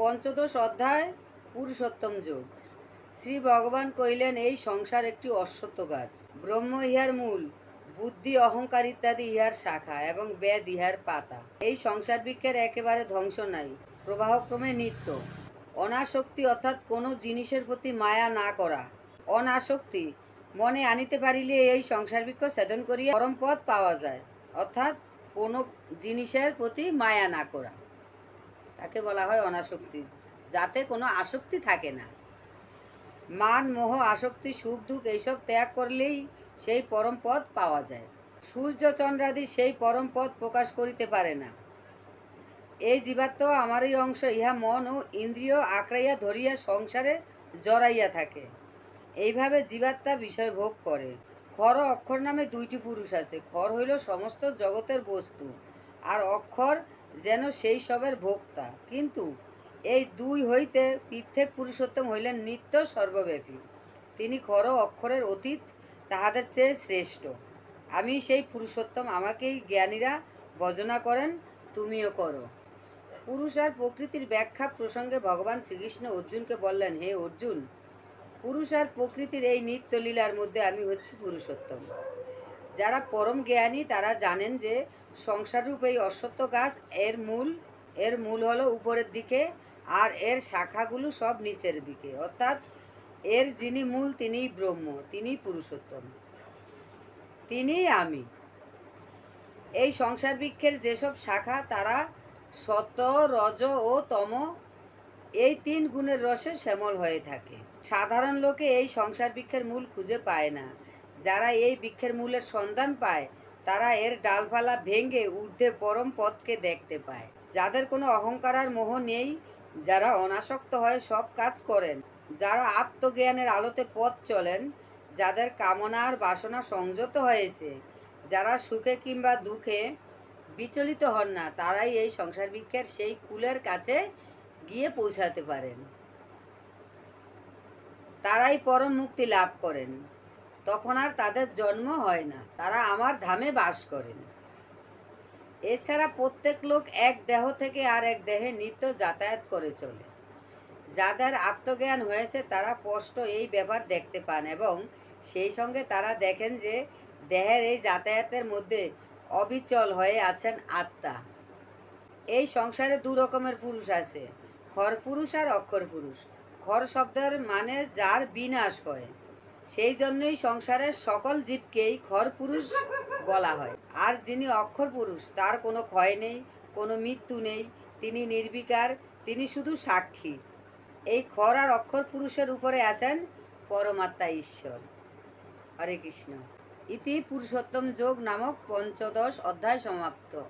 পঞ্চদশ অধ্যায়, পুরুষোত্তম যোগ। শ্রী ভগবান কইলেন এই সংসার একটি অশ্বত্থ গাছ। ব্রহ্ম ইহার মূল, বুদ্ধি, অহংকার ইত্যাদি ইহার শাখা এবং বেদ ইহার পাতা। এই সংসার বৃক্ষের একেবারে ধ্বংস নাই, প্রবাহক্রমে নিত্য। অনাসক্তি অর্থাৎ কোনো জিনিসের প্রতি মায়া না করা। অনাসক্তি, মনে আনিতে পারিলে এই সংসার বৃক্ষ ছেদন করিয়া পরম পথ পাওয়া যায়। অর্থাৎ কোনো জিনিসের প্রতি মায়া না করা। তাকে বলা হয় অনাসক্তি, যাতে কোনো আসক্তি থাকে না। মান, মোহ, আসক্তি, সুখ, দুঃখ এইসব ত্যাগ করলেই সেই পরম পদ পাওয়া যায়। সূর্য চন্দ্রাদি সেই পরম পদ প্রকাশ করিতে পারে না। এই জীবাত্ম আমারই অংশ, ইহা মন ও ইন্দ্রিয় আঁকড়াইয়া ধরিয়া সংসারে জড়াইয়া থাকে। এইভাবে জীবাত্মা বিষয় ভোগ করে। খর, অক্ষর নামে দুইটি পুরুষ আছে। খর হইল সমস্ত জগতের বস্তু, আর অক্ষর যেন সেই সবের ভোক্তা। কিন্তু এই দুই হইতে পৃথক পুরুষোত্তম হইলেন নিত্য সর্বব্যাপী। তিনি খর অক্ষরের অতীত তাহাদের চেয়ে শ্রেষ্ঠ। আমি সেই পুরুষোত্তম, আমাকেই জ্ঞানীরা ভজনা করেন, তুমিও করো। পুরুষ আর প্রকৃতির ব্যাখ্যা প্রসঙ্গে ভগবান শ্রীকৃষ্ণ অর্জুনকে বললেন, হে অর্জুন, পুরুষ আর প্রকৃতির এই নিত্য লীলার মধ্যে আমি হচ্ছি পুরুষোত্তম। যারা পরম জ্ঞানী, তারা জানেন যে সংসাররূপ এই অশ্বত্থ গাছ, এর মূল এর মূল হলো উপরের দিকে আর এর শাখাগুলো সব নিচের দিকে। অর্থাৎ এর যিনি মূল, তিনিই ব্রহ্ম, তিনিই পুরুষোত্তম। তিনিই আমি। এই সংসার বৃক্ষের যেসব শাখা, তারা সত রজ ও তম, এই তিন গুণের রসে শ্যামল হয়ে থাকে। সাধারণ লোকে এই সংসার বৃক্ষের মূল খুঁজে পায় না। যারা এই বৃক্ষের মূলের সন্ধান পায় তারা এর ডালপালা ভেঙে ঊর্ধ্বে পরম পথকে দেখতে পায়। যাদের কোনো অহংকার আর মোহ নেই, যারা অনাসক্ত হয়ে সব কাজ করেন, যারা আত্মজ্ঞানের আলোতে পথ চলেন, যাদের কামনা আর বাসনা সংযত হয়েছে, যারা সুখে কিংবা দুঃখে বিচলিত হন না, তারাই এই সংসার বৃক্ষের সেই কুলের কাছে গিয়ে পৌঁছাতে পারেন। তারাই পরম মুক্তি লাভ করেন। তখন আর তাদের জন্ম হয় না। তারা আমার ধামে বাস করেন। এছাড়া প্রত্যেক লোক এক দেহ থেকে আর এক দেহে নিত্য যাতায়াত করে চলে। যাদের আত্মজ্ঞান হয়েছে, তারা স্পষ্ট এই ব্যাপার দেখতে পান এবং সেই সঙ্গে তারা দেখেন যে দেহের এই যাতায়াতের মধ্যে অবিচল হয়ে আছেন আত্মা। এই সংসারে দু রকমের পুরুষ আছে খর পুরুষ আর অক্ষর পুরুষ। খর শব্দের মানে যার বিনাশ হয়। সেই জন্যই সংসারের সকল জীবকেই খর পুরুষ বলা হয়। আর যিনি অক্ষর পুরুষ, তার কোনো ক্ষয় নেই, কোনো মৃত্যু নেই। তিনি নির্বিকার, তিনি শুধু সাক্ষী। এই খর আর অক্ষর পুরুষের উপরে আছেন পরমাত্মা ঈশ্বর। হরে কৃষ্ণ। ইতি পুরুষোত্তম যোগ নামক পঞ্চদশ অধ্যায় সমাপ্ত।